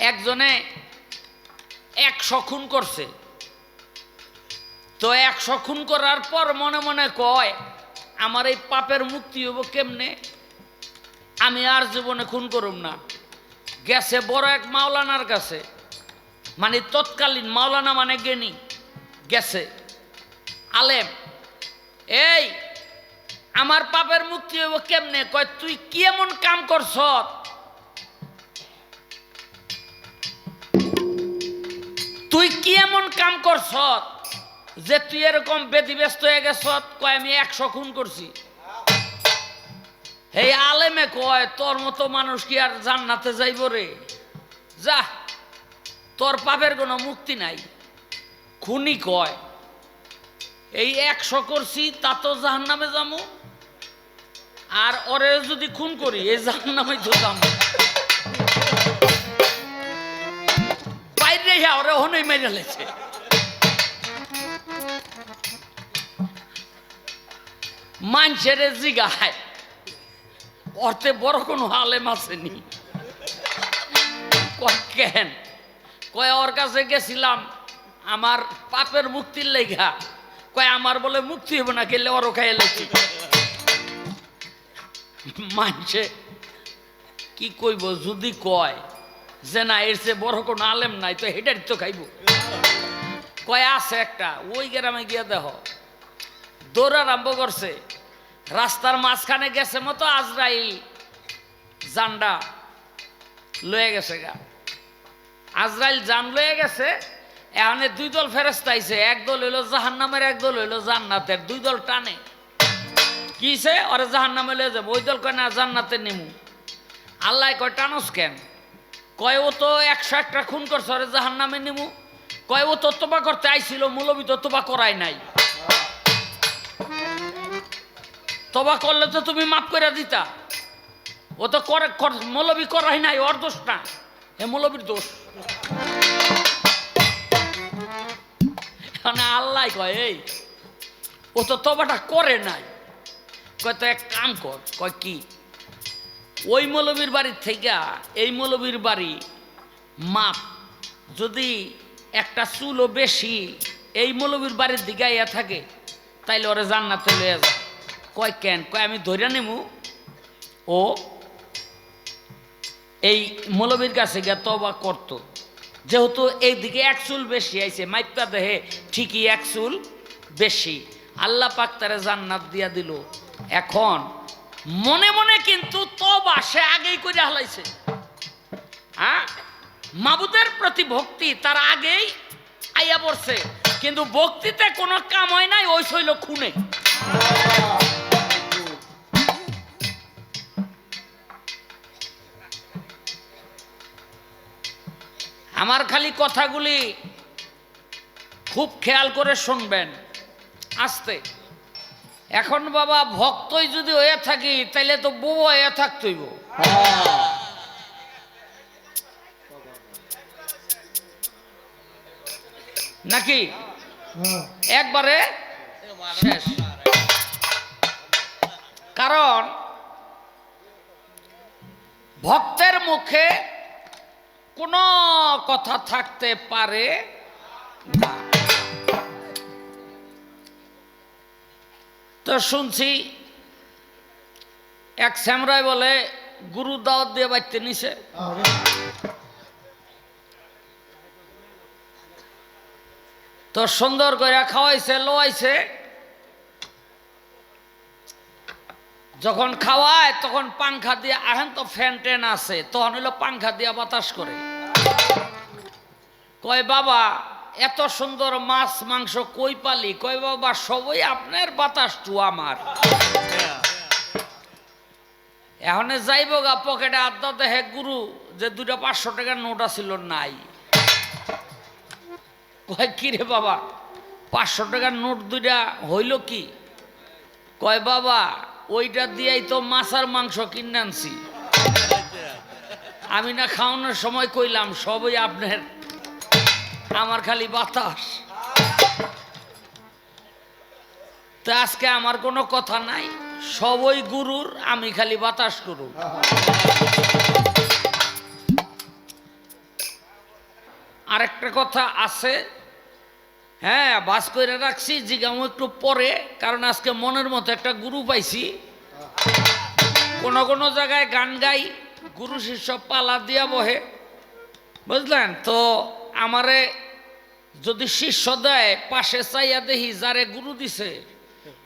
একজনে একশো খুন করছে। তো একশো খুন করার পর মনে মনে কয়, আমার এই পাপের মুক্তি হব কেমনে? আমি আর জীবনে খুন করুম না। গেছে বড় এক মাওলানার কাছে। মানে তৎকালীন মাওলানা মানে জ্ঞানী। গেছে। আলেম, এই, আমার পাপের মুক্তি হইব কেমনে? কয়, তুই কি এমন কাম করছ তুই কি এমন কাম করছ যে তুই এরকম ব্যতিব্যস্ত হয়ে গেছ কয়, আমি একশো খুন করছি। এই আলেমে কয়, তোর মতো মানুষ কি আর জান্নাতে যাইব রে? যা, তোর পাপের কোনো মুক্তি নাই। খুনি কয়, এই একশো করছি, তা তো জাহান নামে যাব আর ওরে যদি খুন করি, এই জাহান নামে তো যাব ওরে হনই মেরে লেছে মানুষের জিগায়। অর্থে বড় কোনো আলেম আসেনি। কেন? কয়, ওর কাছে গেছিলাম, আমার পাপের মুক্তির লেখা কয়, আমার বলে মুক্তি হবে না, গেলে ওরও খাইয়ে লেছি মানছে, কি কইব, যদি কয় যে না, এর চেয়ে বড় কোনো আলেম নাই, তো হেটার তো খাইব। কয়, আছে একটা, ওই গ্রামে গিয়ে দেহ। দৌড় আরম্ভ করছে। রাস্তার মাঝখানে গেছে মতো আজরাইল, জান্ডা লয়ে গেছে গা। আজরাইল জান লয়ে গেছে, এখানে দুই দল ফেরস্তা আইছে, এক দল হইল জাহান্নামের, এক দল হইল জান্নাতের, দুই দল টানে। কিছে ওরে জাহান্নামে লয়ে যাব। ওই দল কয়, না, জান্নাতে নেমু। আল্লাহ কয়, টানস কেন? কয়, ও তো একশো একটা খুন করছে, ওরে জাহান্নামে নেমু। কয়, ও তো তোবা করতে আইছিল, মূলবি তো তোবা করাই নাই। তবা করলে তো তুমি মাফ করে দিতা। ও তো করে মৌলবি করাই নাই, ওর দোষ না। এ মৌলবীর দোষ। মানে আল্লাহ কয়, এই, ও তো তবাটা করে নাই। কয়, তো এক কাম কর। কয়, কি? ওই মৌলবীর বাড়ির থেকে এই মৌলবীর বাড়ি মাপ যদি একটা চুলও বেশি এই মৌলবীর বাড়ির দিকে আইয়া থাকে, তাইলে ওরে জান্নাতে লইয়া যা। কয় কেন? কয়, আমি ধরে নেমু। ও এই মৌলবীর কাছে গিয়া তবা করতো। যেহেতু এইদিকে এক চুল বেশি আইছে, মাইপা দেহে ঠিকই এক চুল বেশি। আল্লাহ পাক তারে জান্নাত দিয়া দিল। এখন মনে মনে কিন্তু তবা সে আগেই করে হালাইছে হ্যাঁ মাবুদের প্রতি ভক্তি তার আগেই আইয়া পড়ছে। কিন্তু ভক্তিতে কোনো কাম হয় নাই, ওই শৈল খুনে। আমার খালি কথাগুলি খুব খেয়াল করে শুনবেন। আস্তে। এখন বাবা ভক্তই যদি হয়ে থাকি তাহলে তো বউ হয়ে থাকতইব। নাকি? একবারে? শেষ। কারণ, ভক্তের মুখে কোনো কথা থাকতে পারে না। তো শুনছি, এক শ্যামরায় বলে, গুরু দাওয়াত দিয়ে বাড়তে নিছে। তো সুন্দর করে খাওয়াইছে, লোয়াইছে। যখন খাওয়ায়, তখন পাংখা দিয়ে, আহেন তো ফ্যান ট্যান আছে, তখন হইল পাংখা দিয়ে বাতাস করে। কয়, বাবা এত সুন্দর মাছ, মাংস কই পালি? কয় বাবা, সবই আপনার বাতাস টু আমার। এখন যাইব গা, পকেটে আড্ডা দেখে গুরু, যে দুটা পাঁচশো টাকার নোট আছিল, নাই। কয় কি রে বাবা, পাঁচশো টাকার নোট দুইটা হইল কি? কয়, বাবা, ওইটা দিয়েই তো মাছ আর মাংস কিনে আনছি। আমি না খাওয়ানোর সময় কইলাম, সবই আপনার আমার খালি বাতাস। তো আজকে আমার কোনো কথা নাই। সবই গুরুর, আমি খালি বাতাস করু আরেকটা কথা আছে। হ্যাঁ বাস করে রাখছি, জিগামো একটু পরে, কারণ আজকে মনের মতো একটা গুরু পাইছি। কোনো কোনো জায়গায় গান গাই, গুরু শিষ্য পালা দিয়া বহে। বুঝলেন? তো আমারে যদি শিষ্য দেয়, পাশে চাইয়া দেখি যারে গুরু দিছে,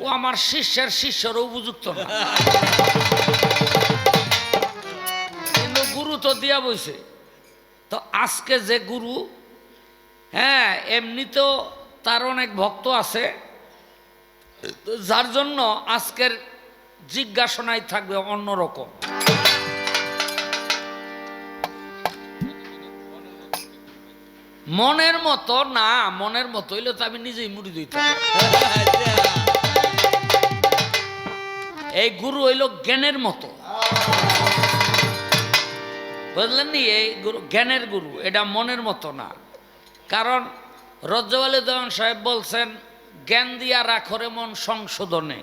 ও আমার শিষ্যের শিষ্যরও উপযুক্ত কিন্তু গুরু তো দিয়া বইছে। তো আজকে যে গুরু হ্যাঁ এমনিতেও তার অনেক ভক্ত আছে। যার জন্য আজকের জিজ্ঞাসনাই থাকবে অন্যরকম। মনের মতো, না, মনের মতো, হইলে তো আমি নিজেই মুড়ি দিতাম। এই গুরু হইল জ্ঞানের মতো। বুঝলেন নি? এই গুরু, জ্ঞানের গুরু, এটা মনের মতো না। কারণ রজ্জওয়ালি দেওয়ান সাহেব বলছেন, জ্ঞান দিয়া রাখরে মন সংশোধনে।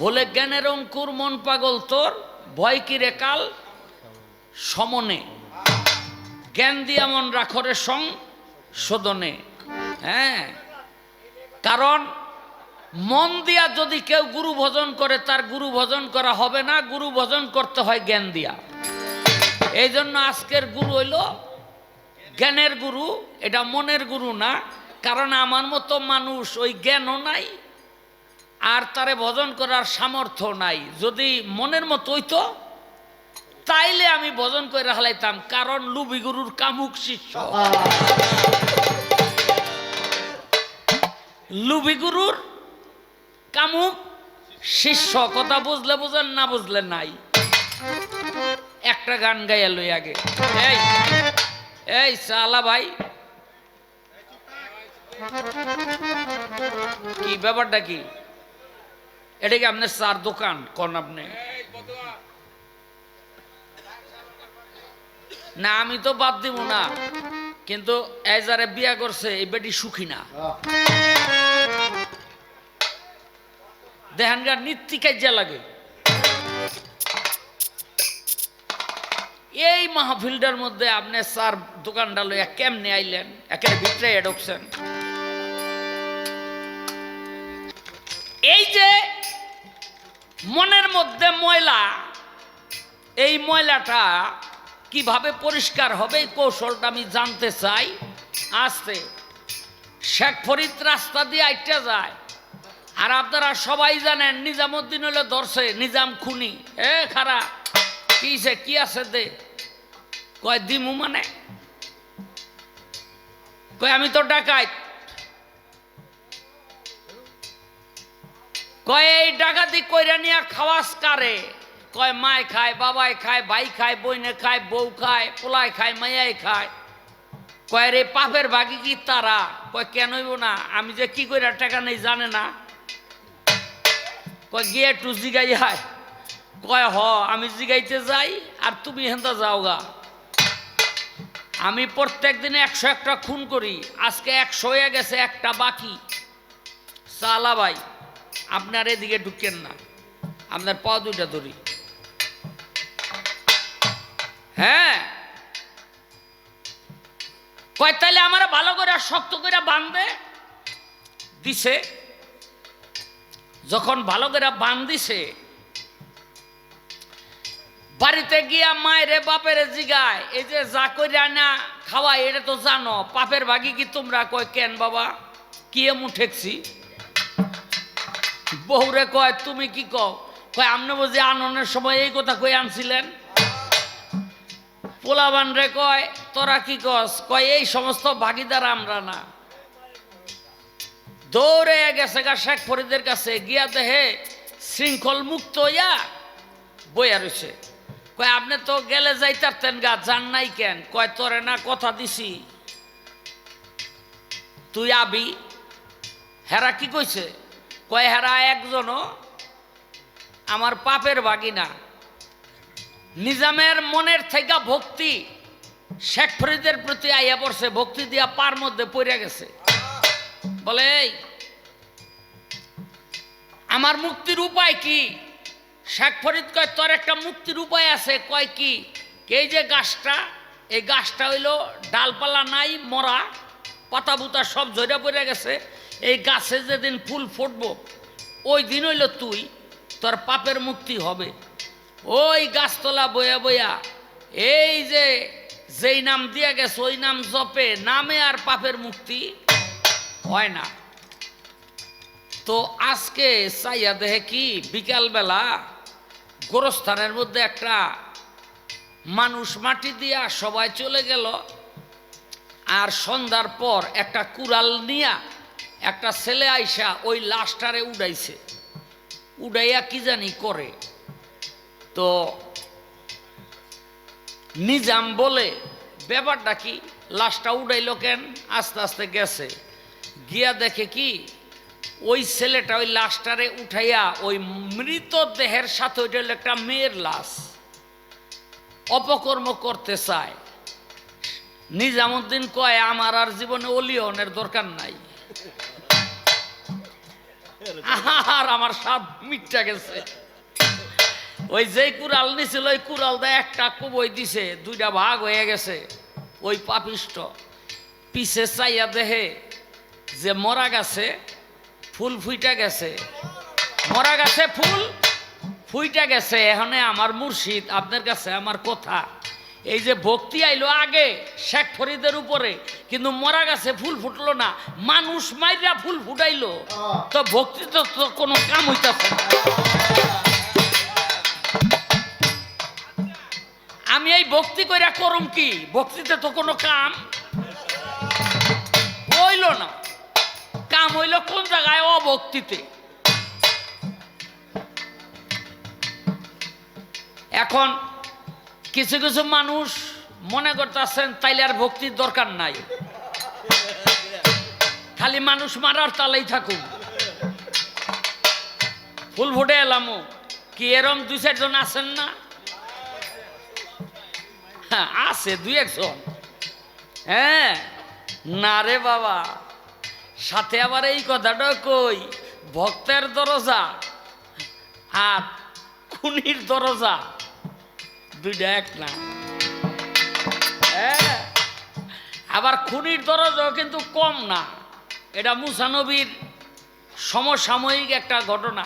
হলে জ্ঞানের অঙ্কুর মন পাগল তোর, ভয় কি রে কাল? সমনে। জ্ঞান দিয়া মন রাখরে সংশোধনে হ্যাঁ। কারণ, মন দিয়া যদি কেউ গুরু ভজন করে, তার গুরু ভজন করা হবে না, গুরু ভজন করতে হয় জ্ঞান দিয়া। এই জন্য আজকের গুরু হইল জ্ঞানের গুরু, এটা মনের গুরু না। কারণ আমার মতো মানুষ ওই জ্ঞানও নাই, আর তারে ভজন করার সামর্থ্য নাই। যদি মনের মতো হইতো তাইলে আমি ভজন করে হালাইতাম, কারণ লুবি গুরুর কামুক শিষ্য। লুবি গুরুর কামুক শিষ্য, কথা বুঝলে বুঝেন, না বুঝলে নাই। একটা গান গাইয়া লই আগে। এই এই সালা ভাই। কি ব্যাপারটা কি? এটা কি আপনার চার দোকান? কোন আপনি? না, আমি তো বাদ দিব না। কিন্তু এই যারে বিয়া করছে, এই বেটি সুখী না। দেহানগার নিত্যি কাজা লাগে। এই মাহফিলটার মধ্যে আপনি স্যার দোকানটা লইয়া কেমনে আইলেন? একের ভিতরে ঢুকছেন। এই যে মনের মধ্যে ময়লা, এই ময়লাটা কীভাবে পরিষ্কার হবে এই কৌশলটা আমি জানতে চাই। আসতে। শেখ ফরিদ রাস্তা দিয়ে আইটা যায়। আর আপনারা সবাই জানেন, নিজামুদ্দিন হলে ধরছে, নিজাম খুনি। এ খারা কিসে কি আছে দে? কয়, দিমু মানে? কয়, আমি তো ডাকাইত কয়, এই ডাকাতি কইরা নিয়ে খাওয়াস কারে? কয় মায় খায়, বাবাই খায়, ভাই খায় বইনে খায়, বউ খায় পোলায় খায়, মাইয়াই খায়। কয় রে, পাপের ভাগি কি তারা? কয়, কেন না? আমি যে কি কইরা টাকা নেই জানে না। কয়, গিয়ে একটু জিগাই হায় কয়, হ, আমি জিগাইতে যাই আর তুমি হেনতা যাও গা আমি প্রত্যেক দিনে একশো একটা খুন করি, আজকে একশো হয়ে গেছে, একটা বাকি। সালা ভাই, আপনার এদিকে ঢুকেন না। আপনার পা দুইটা ধরি। হ্যাঁ। কয়, তাইলে আমার ভালো করে শক্ত করে বাঁধবে? দিছে। যখন ভালো করে বান দিছে বাড়িতে গিয়া মায়েরে বাপেরে জিগায়, এই যে যা কইরা না খাওয়াই এটা তো জানো, পাপের ভাগি কি তোমরা? কয়, কেন বাবা? কি এমন ঠেকছি? বউরে কয়, তুমি কি কও? কয়, আমনে বুঝি আননের সময় এই কথা কই আনছিলেন? পোলাবান রে কয়, তোরা কি কস? কয়, এই সমস্ত ভাগিদার আমরা না। দৌড়ে গেছে গা শেখ ফরিদের কাছে, গিয়া দেহে শৃঙ্খল মুক্ত হইয়া বইয়া রয়েছে কয়, আপনি তো গেলে যাইতারতেন গা জান নাই কেন? কয়, তোরে না কথা দিছি। তুই আবি। হেরা কি কইছে? কয়, হেরা একজনও আমার পাপের বাগিনা। নিজামের মনের থেকে ভক্তি, শেখ ফরিদের প্রতি আইয়া পড়ছে, ভক্তি দিয়া পার মধ্যে পড়ে গেছে। বলে আমার মুক্তির উপায় কি? শেখ ফরিদ কয়, তোর একটা মুক্তির উপায় আছে। কয়, কি? এই যে গাছটা, এই গাছটা হইল ডালপালা নাই, মরা পাতা বুতা সব ঝরে পড়ে গেছে। এই গাছে যেদিন ফুল ফুটবো, ওই দিন হইল তুই, তোর পাপের মুক্তি হবে। ওই গাছতলা বয়া বয়া, এই যে যেই নাম দিয়া গেছে, ওই নাম জপে, নামে আর পাপের মুক্তি হয় না। তো আজকে চাইয়া দেখে কি? বিকালবেলা গোরস্থানের মধ্যে একটা মানুষ মাটি দিয়া সবাই চলে গেল, আর সন্ধ্যার পর একটা কুড়াল নিয়া একটা ছেলে আইসা ওই লাশটারে উড়াইছে। উড়াইয়া কি জানি করে? তো নিজাম বলে ব্যাপারটা কি? লাশটা উড়াইলো কেন? আস্তে আস্তে গেছে। গিয়া দেখে কি ওই ছেলেটা ওই লাশটারে উঠাইয়া ওই মৃতদেহের সাথে ওইটা হলো একটা মেয়ের লাশ। অপকর্ম করতে চায়। নিজামুদ্দিন কয় আমার আর জীবনে অলিয়নের দরকার নাই। আর আমার স্বাদ মিটটা গেছে। ওই যেই কুড়াল নিছিল ওই কুড়াল দিয়ে একটা কুবই দিছে দুইটা ভাগ হয়ে গেছে ওই পাপিষ্ট। পিছে চাইয়া দেহে যে মরা গেছে ফুল ফুইটা গেছে। মরা গেছে ফুল ফুইটা গেছে এখানে আমার মুর্শিদ আপনার কাছে আমার কথা। এই যে ভক্তি আইলো আগে শেখ ফরিদের উপরে কিন্তু মরা গেছে ফুল ফুটলো না মানুষ মাইরা ফুল ফুটাইলো। তো ভক্তি তো তো কোনো কাম হইতাছে না। আমি এই ভক্তি কইরা করুম কি? ভক্তিতে তো কোনো কাম হইল না। কাম হইল কোন জায়গায়? অভক্তিতে এখন কিছু কিছু মানুষ মনে করতেছেন, তাইলে আর ভক্তির দরকার নাই। খালি মানুষ মারার তালাই থাকুন ফুল ফুটে এলামও। কি এরম দুই চারজন আছেন না? আছে, দুই একজন। হ্যাঁ? না রে বাবা। সাথে আবার এই কথাটা কই, ভক্তের দরজা আর খুনির দরজা, দুইটা এক না। হ্যাঁ? আবার খুনির দরজাও কিন্তু কম না। এটা মুসানবীর সমসাময়িক একটা ঘটনা।